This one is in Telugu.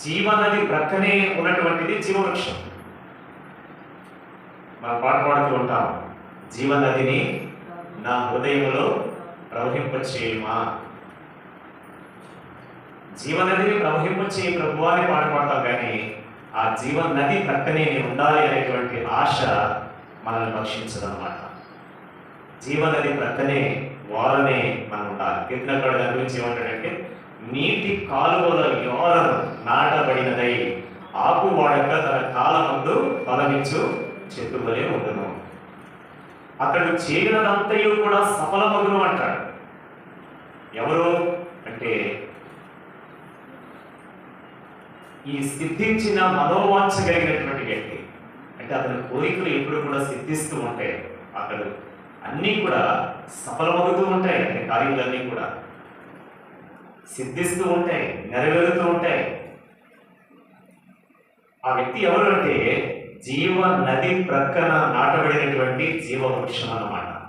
జీవనది ప్రక్కనే ఉన్నటువంటిది జీవవృక్షం. మనం పాట పాడుతూ ఉంటాం జీవనదిని నా హృదయంలో ప్రవహింపచేయమా? జీవనదిని ప్రవహింపచేయ ప్రభు అని పాట పాడతాం కానీ ఆ జీవన నది ప్రక్కనే నేను ఉండాలి అనేటువంటి ఆశ మనల్ని భక్షించదన్నమాట. జీవనది ప్రక్కనే వారనే మనం ఉండాలి. కీర్తనకాడు దాని గురించి ఏమంటాడంటే నీటి కాలువల యోరను వాడక తన కాలమందు ఫలమిచ్చు చెట్టు వలె ఉండును. అతడు చేయనదంతయు కూడా సఫలమగును అంటాడు. ఎవరు? అంటే ఈ సిద్ధించిన మనోవాంఛ కలిగినటువంటి వ్యక్తి. అంటే అతని కోరికలు ఎప్పుడు కూడా సిద్ధిస్తూ ఉంటాయి అతడు అన్నీ కూడా సఫలమవుతూ ఉంటాయి అతని కార్యాలన్నీ కూడా. సిద్ధిస్తూ ఉంటాయి నెరవేరుతూ ఉంటాయి. ఆ వ్యక్తి ఎవరు అంటే జీవ నది ప్రక్కన నాటబడినటువంటి జీవ వృక్షం అన్నమాట.